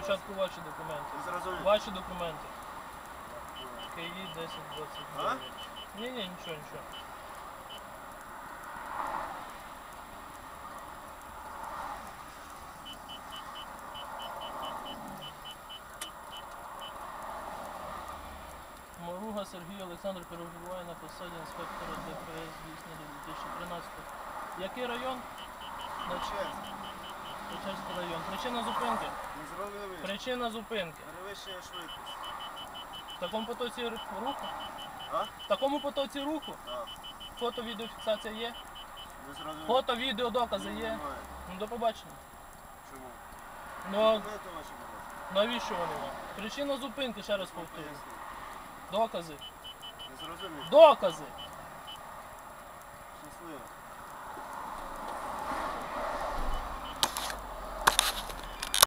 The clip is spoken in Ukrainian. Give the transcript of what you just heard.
спочатку ваші документи. Не. Ваші документи. КІ 10 А? 29. Ні, ні, нічого, нічого. Моруга Сергій Олександр перебуває на посаді інспектора ДПС дійсно до 2013. Який район? Печерський район. Причина зупинки. Причина зупинки. Перевищення швидкість. В такому потоці руху? А? В такому потоці руху? Так. Фото, відеофіксація є? Не зрозумів. Фото, відео, докази є? немає. Ну до побачення. Чому? Ну Документи ваші, будь ласка. навіщо вони вам? Причина зупинки, ще раз повторюю. Докази. Не зрозумів. Докази! Щасливо.